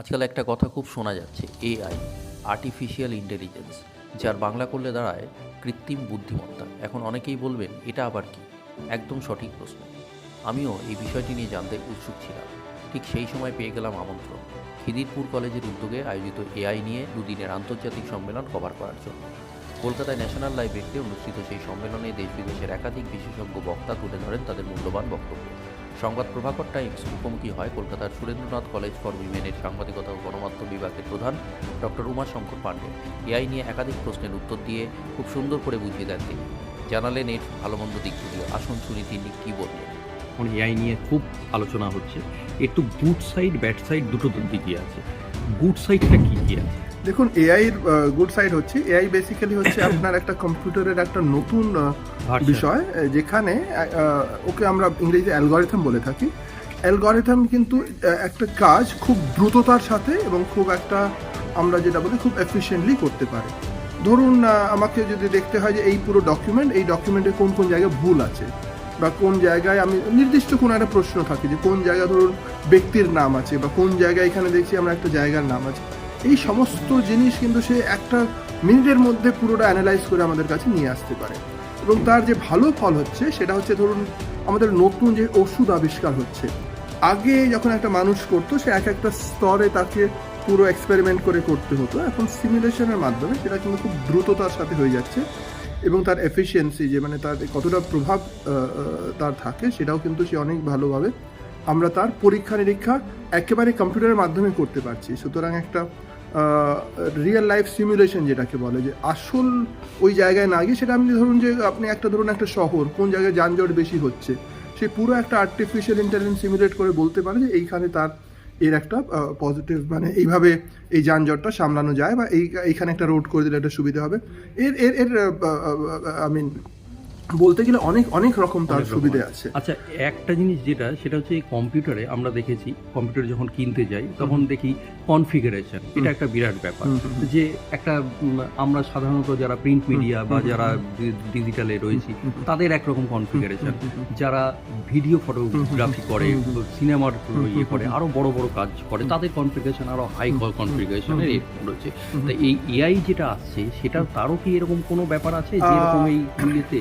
আজকাল একটা কথা খুব শোনা যাচ্ছে এআই আর্টিফিশিয়াল ইন্টেলিজেন্স যার বাংলা করলে দাঁড়ায় কৃত্রিম বুদ্ধিমত্তা। এখন অনেকেই বলবেন, এটা আবার কি? একদম সঠিক প্রশ্ন। আমিও এই বিষয়টি নিয়ে জানতে উৎসুক ছিলাম। ঠিক সেই সময় পেয়ে গেলাম আমন্ত্রণ। খিদিরপুর কলেজের উদ্যোগে আয়োজিত এআই নিয়ে দুদিনের আন্তর্জাতিক সম্মেলন কভার করার জন্য। কলকাতায় ন্যাশনাল লাইব্রেরিতে অনুষ্ঠিত সেই সম্মেলনে দেশ বিদেশের একাধিক বিশেষজ্ঞ বক্তা তুলে ধরেন তাদের মূল্যবান বক্তব্য। সংবাদ প্রভাকর টাইমস মুখোমুখি হয় কলকাতার সুরেন্দ্রনাথ কলেজ ফর উইমেনের সাংবাদিকতা ও গণমাধ্যম বিভাগের প্রধান ডক্টর উমাশঙ্কর পাণ্ডে। এআই নিয়ে একাধিক প্রশ্নের উত্তর দিয়ে খুব সুন্দর করে বুঝিয়ে দেন তিনি। জানালেন এর ভালো মন্দ দিকগুলিও। আসুন শুনি তিনি কী বললেন। এখন এআই নিয়ে খুব আলোচনা হচ্ছে। একটু গুড সাইড ব্যাড সাইড দুটো দিকই আছে। গুড সাইডটা কি কি আছে? দেখুন এআই এর গুড সাইড হচ্ছে এআই বেসিক্যালি হচ্ছে আপনার একটা কম্পিউটারের একটা নতুন বিষয় যেখানে ওকে আমরা ইংরেজিতে অ্যালগরিথম বলে থাকি। অ্যালগরিথম কিন্তু একটা কাজ খুব দ্রুততার সাথে এবং খুব একটা আমরা যেটা বলি খুব এফিশিয়েন্টলি করতে পারে। ধরুন আমাকে যদি দেখতে হয় যে এই পুরো ডকুমেন্ট এই ডকুমেন্টে কোন কোন জায়গায় ভুল আছে বা কোন জায়গায় আমি নির্দিষ্ট কোনো একটা প্রশ্ন থাকে যে কোন জায়গায় ধরুন ব্যক্তির নাম আছে বা কোন জায়গায় এখানে দেখছি আমরা একটা জায়গার নাম আছে। এই সমস্ত জিনিস কিন্তু সে একটা মিনিটের মধ্যে পুরোটা অ্যানালাইজ করে আমাদের কাছে নিয়ে আসতে পারে। এবং তার যে ভালো ফল হচ্ছে, সেটা হচ্ছে ধরুন আমাদের নতুন যে ওষুধ আবিষ্কার হচ্ছে। আগে যখন একটা মানুষ করতো, সে এক একটা স্তরে তাকে পুরো এক্সপেরিমেন্ট করে করতে হতো। এখন সিমুলেশনের মাধ্যমে সেটা কিন্তু খুব দ্রুততার সাথে হয়ে যাচ্ছে এবং তার এফিসিয়েন্সি যে মানে তার কতটা প্রভাব তার থাকে, সেটাও কিন্তু সে অনেক ভালোভাবে আমরা তার পরীক্ষা নিরীক্ষা একেবারে কম্পিউটারের মাধ্যমে করতে পারছি। সুতরাং একটা রিয়েল লাইফ সিমুলেশন যেটাকে বলে, যে আসল ওই জায়গায় না গিয়ে সেটা আপনি ধরুন যে আপনি একটা ধরুন একটা শহর, কোন জায়গায় যানজট বেশি হচ্ছে, সে পুরো একটা আর্টিফিশিয়াল ইন্টেলিজেন্স সিমুলেট করে বলতে পারে যে এইখানে তার, এর একটা পজিটিভ মানে এইভাবে এই যানজটটা সামলানো যায় বা এই, এইখানে একটা রোড করে দিলে একটা সুবিধা হবে। এর এর এর আই মিন বলতে গেলে অনেক অনেক রকম তার সুবিধে আছে আচ্ছা একটা জিনিস যেটা সেটা হচ্ছে এই কম্পিউটারে আমরা দেখেছি কম্পিউটার যখন কিনতে যাই তখন দেখি কনফিগারেশন এটা একটা বিরাট ব্যাপার। যে একটা আমরা সাধারণত যারা প্রিন্ট মিডিয়া বা যারা ডিজিটালে রয়েছি। তাদের একরকম কনফিগারেশন। যারা ভিডিও ফটোগ্রাফি করে। সিনেমার ইয়ে করে হুম। আরও বড় বড় কাজ করে তাদের কনফিগারেশন আরও হাই কনফিগারেশনের হুম, রয়েছে। তা এই এআই যেটা আসছে সেটা তারও কি এরকম কোনো ব্যাপার আছে যে এরকম এই ইয়েতে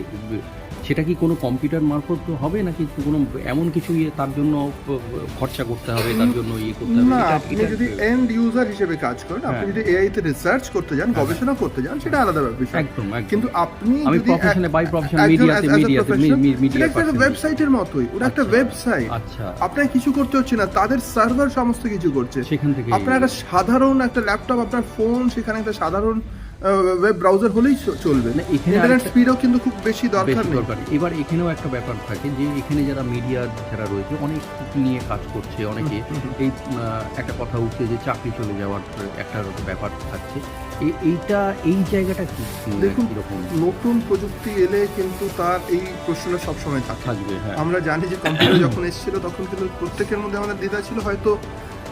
সেটা কি কোনো কম্পিউটার মারফত হবে নাকি কোনো এমন কিছু ইয়ে তার জন্য খরচা করতে হবে তার জন্য ইয়ে করতে হবে না আপনি যদি এন্ড ইউজার হিসেবে কাজ করেন আপনি হ্যাঁ। যদি এআই তে রিসার্চ করতে যান হ্যাঁ। গবেষণা করতে যান সেটা আলাদা বিষয় একদম কিন্তু আপনি আমি যদি professional, এক- by profession, একজন media-তে, as- as a media-তে, professional, মি- media সেটা একটা ওয়েবসাইটের মতোই ওটা একটা আচ্ছা। ওয়েবসাইট আচ্ছা আপনার কিছু করতে হচ্ছে না তাদের সার্ভার সমস্ত কিছু করছে সেখান থেকে আপনার একটা সাধারণ একটা ল্যাপটপ আপনার ফোন সেখানে একটা সাধারণ ওয়েব ব্রাউজার হলেই চলবে। না, এখানে ইন্টারনেট স্পিডও কিন্তু খুব বেশি দরকার দরকার এবার এখানেও একটা ব্যাপার থাকে যে এখানে যারা মিডিয়া যারা রয়েছে অনেক নিয়ে কাজ করছে অনেকে এই একটা কথা উঠছে যে চাকরি চলে যাওয়ার একটা ব্যাপার থাকছে। এইটা এই জায়গাটা কি দেখুন, নতুন প্রযুক্তি এলে কিন্তু তার এই প্রশ্নটা সবসময় থাকবে হ্যাঁ। আমরা জানি যে কম্পিউটার যখন এসেছিল তখন কিন্তু প্রত্যেকের মধ্যে আমাদের দ্বিধা ছিল হয়তো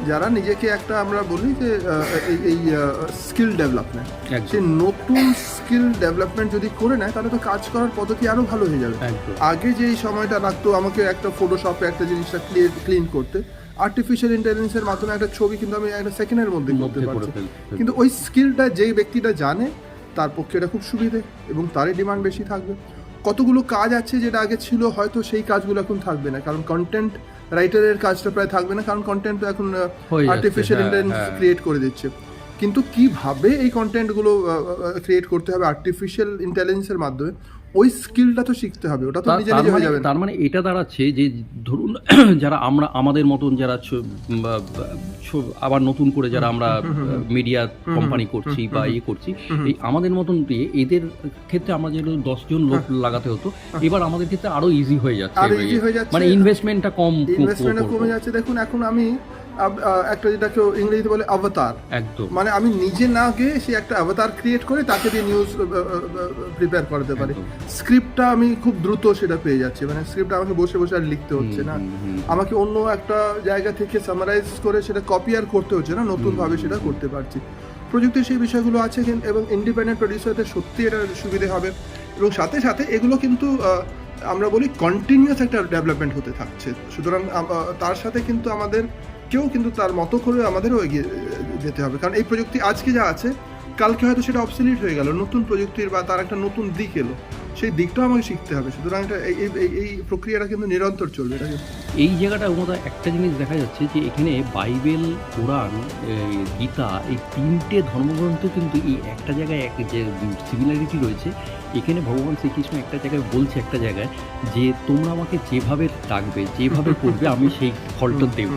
যারা নিজেকে একটা আমরা বলি যে এই এই স্কিল ডেভেলপমেন্ট সেই নতুন স্কিল ডেভেলপমেন্ট যদি করে নেয় তাহলে তো কাজ করার পদ্ধতি আরও ভালো হয়ে যাবে। আগে যেই সময়টা লাগতো আমাকে একটা ফটোশপে একটা জিনিসটা ক্লিয়ার ক্লিন করতে আর্টিফিশিয়াল ইন্টেলিজেন্সের মাধ্যমে একটা ছবি কিন্তু আমি একটা সেকেন্ডের মধ্যে করতে পারছি। কিন্তু ওই স্কিলটা যেই ব্যক্তিটা জানে তার পক্ষে এটা খুব সুবিধে এবং তারই ডিমান্ড বেশি থাকবে। কতগুলো কাজ আছে যেটা আগে ছিল হয়তো সেই কাজগুলো এখন থাকবে না কারণ কন্টেন্ট রাইটারের কাজটা প্রায় থাকবে না কারণ কন্টেন্ট তো এখন আর্টিফিশিয়াল ইন্টেলিজেন্স। ক্রিয়েট করে দিচ্ছে। কিন্তু কীভাবে এই কন্টেন্টগুলো ক্রিয়েট করতে হবে? আর্টিফিশিয়াল ইন্টেলিজেন্সের মাধ্যমে। ওই স্কিলটা তো শিখতে হবে ওটা তো নিজে নিজে হয়ে মানে- যাবে তার মানে এটা দাঁড়াচ্ছে যে ধরুন যারা আমরা আমাদের মতন যারা আবার নতুন করে যারা আমরা মিডিয়া কোম্পানি করছি বা ইয়ে করছি এই আমাদের মতন দিয়ে এদের ক্ষেত্রে আমরা যেগুলো দশজন লোক লাগাতে হতো এবার আমাদের ক্ষেত্রে আরও ইজি হয়ে যাচ্ছে হ্যাঁ। ইয়ে। হয়ে যাচ্ছে। মানে ইনভেস্টমেন্টটা কম ক- ইনভেস্টমেন্ট করব। কমে যাচ্ছে দেখুন এখন আমি একটা যেটাকে ইংরেজিতে বলে অবতার একদম। মানে আমি নিজে না গিয়ে সে একটা অবতার ক্রিয়েট করে তাকে দিয়ে নিউজ প্রিপেয়ার করাতে পারি। স্ক্রিপ্টটা আমি খুব দ্রুত সেটা পেয়ে যাচ্ছি। মানে স্ক্রিপ্ট আমাকে বসে বসে আর লিখতে হচ্ছে না। আমাকে অন্য একটা জায়গা থেকে সামারাইজ করে সেটা কপি আর করতে হচ্ছে না। নতুন ভাবে সেটা করতে পারছি। প্রযুক্তির সেই বিষয়গুলো আছে এবং ইন্ডিপেন্ডেন্ট প্রডিউসারদের সত্যি এটা সুবিধে হবে। এবং সাথে সাথে এগুলো কিন্তু আমরা বলি কন্টিনিউয়াস একটা ডেভেলপমেন্ট হতে থাকছে। সুতরাং তার সাথে কিন্তু আমাদের কেউ কিন্তু তার মতো করে আমাদেরও এগিয়ে যেতে হবে। কারণ এই প্রযুক্তি আজকে যা আছে কালকে হয়তো সেটা অবসলিট হয়ে গেল নতুন প্রযুক্তির বা তার একটা নতুন দিক এলো সেই দিকটাও আমাকে শিখতে হবে। সুতরাং এটা এই এই- প্রক্রিয়াটা কিন্তু নিরন্তর চলবে। এটা এই জায়গাটার মধ্যে একটা জিনিস দেখা যাচ্ছে যে এখানে বাইবেল কোরআন গীতা এই তিনটে ধর্মগ্রন্থ কিন্তু এই একটা জায়গায় এক যে সিমিলারিটি রয়েছে। এখানে ভগবান শ্রীকৃষ্ণ একটা জায়গায় বলছে একটা জায়গায় যে তোমরা আমাকে যেভাবে ডাকবে যেভাবে করবে আমি সেই ফলটা দেব।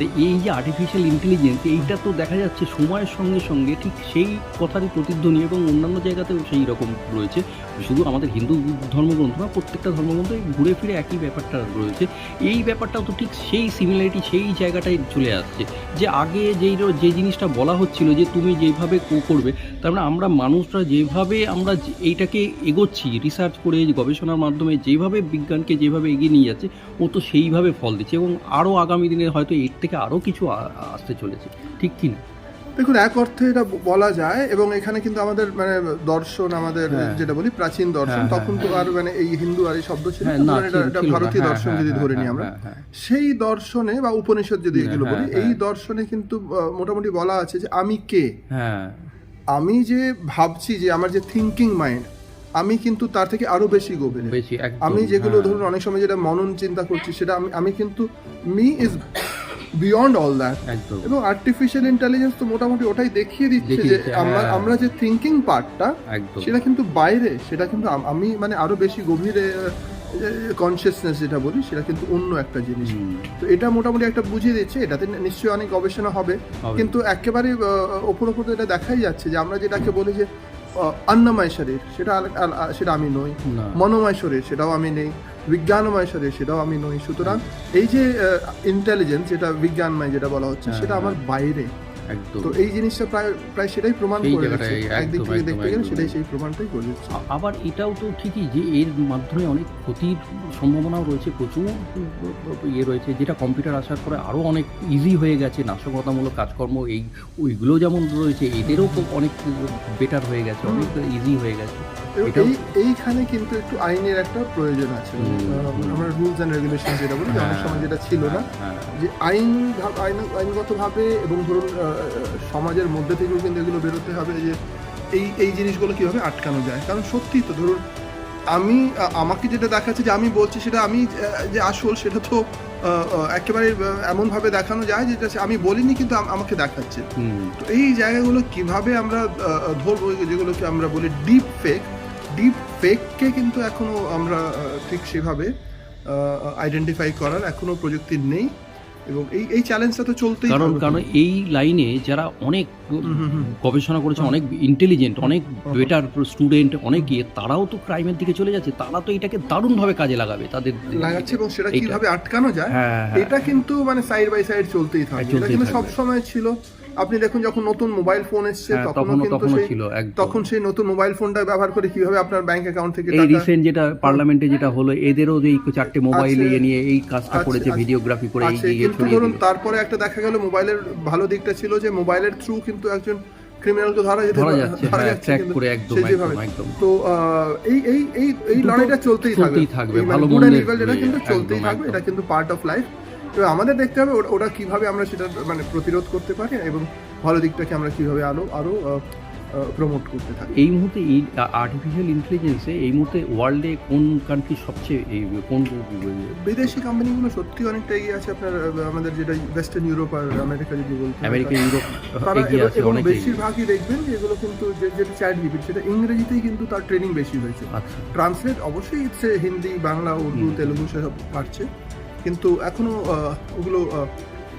তো এই যে আর্টিফিশিয়াল ইন্টেলিজেন্স এইটা তো দেখা যাচ্ছে সময়ের সঙ্গে সঙ্গে ঠিক সেই কথারই প্রতিধ্বনি এবং অন্যান্য জায়গাতেও সেই রকম রয়েছে। শুধু আমাদের হিন্দু ধর্মগ্রন্থ না, প্রত্যেকটা ধর্মগ্রন্থে ঘুরে ফিরে একই ব্যাপারটা রয়েছে। এই ব্যাপারটাও তো ঠিক সেই সিমিলারিটি সেই জায়গাটায় চলে আসছে যে আগে যেই যে জিনিসটা বলা হচ্ছিল যে তুমি যেভাবে কো- করবে, তার মানে আমরা মানুষরা যেভাবে আমরা এইটাকে এগোচ্ছি রিসার্চ করে, গবেষণার মাধ্যমে যেভাবে বিজ্ঞানকে যেভাবে এগিয়ে নিয়ে যাচ্ছে, ও তো সেইভাবে ফল দিচ্ছে এবং আরও আগামী দিনে হয়তো এর থেকে আরও কিছু আসতে চলেছে ঠিক কি না দেখুন এক অর্থে এটা বলা যায় এবং এখানে কিন্তু আমাদের মানে দর্শন আমাদের হ্যাঁ। যেটা বলি প্রাচীন দর্শন হ্যাঁ, তখন তো আর মানে এই হিন্দু আর এই শব্দ ছিল হ্যাঁ এটা। ভারতীয় হ্যাঁ, দর্শন হ্যাঁ, যদি হ্যাঁ, ধরে নিই হ্যাঁ, আমরা হ্যাঁ, হ্যাঁ। সেই দর্শনে বা উপনিষদ যদি হ্যাঁ, এগুলো বলি হ্যাঁ, এই হ্যাঁ। দর্শনে কিন্তু মোটামুটি বলা আছে যে আমি কে হ্যাঁ আমি যে ভাবছি যে আমার যে থিঙ্কিং মাইন্ড আমি কিন্তু তার থেকে আরও বেশি গভীর আমি যেগুলো হ্যাঁ। ধরুন অনেক সময় যেটা মনন চিন্তা করছি সেটা আমি আমি কিন্তু me is beyond all that একদম। এবং আর্টিফিশিয়াল ইন্টেলিজেন্স তো মোটামুটি ওটাই দেখিয়ে দিচ্ছে যে আমরা হ্যাঁ। আমরা যে থিঙ্কিং পার্টটা সেটা কিন্তু বাইরে সেটা কিন্তু আমি মানে আরও বেশি গভীরে কনসিয়াসনেস যেটা বলি সেটা কিন্তু অন্য একটা জিনিস। তো এটা মোটামুটি একটা বুঝিয়ে দিচ্ছে এটাতে নিশ্চয়ই অনেক গবেষণা হবে। কিন্তু একেবারে ওপর ওপর এটা দেখাই যাচ্ছে যে আমরা যেটাকে বলি যে অন্নময় শরীর সেটা সেটা আমি নই। মনোময় শরীর সেটাও আমি নেই। বিজ্ঞানময় শরীর সেটাও আমি নই। সুতরাং এই যে ইন্টেলিজেন্স যেটা বিজ্ঞানময় যেটা বলা হচ্ছে হ্যাঁ, সেটা আমার বাইরে। একদম। তো এই জিনিসটা প্রায় প্রায় সেটাই প্রমাণ করে দিচ্ছে। একদিক থেকে দেখতে গেলে সেটাই সেই প্রমাণটাই করে আবার এটাও তো ঠিকই যে এর মাধ্যমে অনেক ক্ষতির সম্ভাবনাও রয়েছে প্রচুর ইয়ে রয়েছে যেটা কম্পিউটার আসার পরে আরও অনেক ইজি হয়ে গেছে নাশকতামূলক কাজকর্ম এই ওইগুলো যেমন রয়েছে এদেরও অনেক বেটার হয়ে গেছে অনেক ইজি হয়ে গেছে। এইখানে কিন্তু একটু আইনের একটা প্রয়োজন আছে। আমরা রুলস অ্যান্ড রেগুলেশন যেটা বলি অনেক হ্যাঁ, সময় যেটা ছিল না হ্যাঁ যে আইন ভাব- আইন- আইনগতভাবে এবং ধরুন সমাজের মধ্যে থেকেও কিন্তু এগুলো বেরোতে হবে যে এই এই জিনিসগুলো কীভাবে আটকানো যায়। কারণ সত্যি তো ধরুন আমি আমাকে যেটা দেখাচ্ছে যে আমি বলছি সেটা আমি যে আসল সেটা তো একেবারে এমনভাবে দেখানো যায় যেটা আমি বলিনি কিন্তু আমাকে দেখাচ্ছে। তো এই জায়গাগুলো কীভাবে আমরা ধরবো যেগুলোকে আমরা বলি ডিপ ফেক ডিপ ফেককে কিন্তু এখনও আমরা ঠিক সেভাবে আইডেন্টিফাই করার এখনও প্রযুক্তি নেই। এবং এই এই চ্যালেঞ্জটা তো চলতেই কারণ কারণ এই লাইনে যারা অনেক। গবেষণা করেছে অনেক ইন্টেলিজেন্ট অনেক বেটার স্টুডেন্ট অনেক ইয়ে তারাও তো ক্রাইমের দিকে চলে যাচ্ছে। তারা তো এটাকে দারুণভাবে কাজে লাগাবে তাদের লাগাচ্ছে এবং সেটা। কীভাবে আটকানো যায় হ্যাঁ হ্যাঁ। এটা কিন্তু মানে সাইড বাই সাইড চলতেই থাকবে এটা কিন্তু থাকবে। সব সময় ছিল। আপনি দেখুন যখন নতুন মোবাইল ফোন এসেছে তখনও তখনও কিন্তু সেই তখন সেই নতুন মোবাইল ফোনটা ব্যবহার করে কীভাবে আপনার ব্যাংক অ্যাকাউন্ট থেকে এই রিসেন্ট যেটা পার্লামেন্টে যেটা হলো এদেরও যে চারটে মোবাইল ইয়ে নিয়ে এই কাজটা করেছে ভিডিওগ্রাফি করে এই যে ইয়ে কিন্তু ধরুন তারপরে একটা দেখা গেল মোবাইলের ভালো দিকটা ছিল যে মোবাইলের থ্রু কিন্তু একজন ক্রিমিনালকে ধরা যেতে ধরা যাচ্ছে ট্র্যাক করে একদম একদম তো এই এই এই এই লড়াইটা চলতেই থাকবে। চলতেই থাকবে, মানে ভালো and মন্দের যেটা কিন্তু চলতেই থাকবে এটা কিন্তু পার্ট অফ লাইফ তো আমাদের দেখতে হবে ওটা- কীভাবে আমরা সেটা মানে প্রতিরোধ করতে পারি এবং ভালো দিকটাকে আমরা কীভাবে আরও আরও প্রমোট করতে থাকি। এই মুহূর্তে এই আর্টিফিশিয়াল ইন্টেলিজেন্সে এই মুহূর্তে ওয়ার্ল্ডে কোন কান্ট্রি সবচেয়ে কোন বিদেশি কোম্পানিগুলো সত্যি অনেকটা এগিয়ে আছে আপনার আমাদের যেটা ওয়েস্টার্ন ইউরোপ আর আমেরিকা যদি বলতে। আমেরিকা ইউরোপ এগিয়ে আছে অনেক বেশিরভাগই দেখবেন যে এগুলো কিন্তু যে- যেটা চ্যাট জিপি সেটা ইংরেজিতেই কিন্তু তার ট্রেনিং বেশি হয়েছে। আচ্ছা। ট্রান্সলেট অবশ্যই সে হিন্দি বাংলা উর্দু তেলুগু সেসব পারছে। কিন্তু এখনও ওগুলো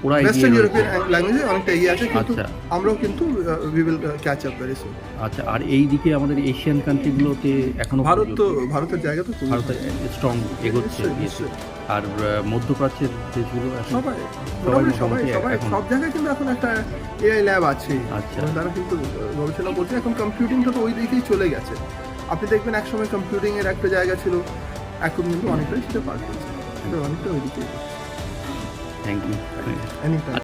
ওয়েস্টার্ন ইউরোপিয়ান ল্যাঙ্গুয়েজে অনেকটা এগিয়ে আছে কিন্তু আচ্ছা। আমরাও কিন্তু we will catch up very soon আচ্ছা আর এই দিকে আমাদের এশিয়ান কান্ট্রিগুলোতে এখনও ভারত তো ভারতের জায়গা তো ভারতের স্ট্রং এগোচ্ছে আর মধ্যপ্রাচ্যের দেশগুলো সবাই সবাই সব জায়গায় কিন্তু এখন একটা এআই ল্যাব আছে। আচ্ছা। তারা কিন্তু গবেষণা করছে। এখন কম্পিউটিংটা তো ওই দিকেই চলে গেছে। আপনি দেখবেন একসময় কম্পিউটিং এর একটা জায়গা ছিল। এখন কিন্তু অনেকটাই সেটা এটা অনেকটা ওই দিকে থ্যাংক ইউ এনি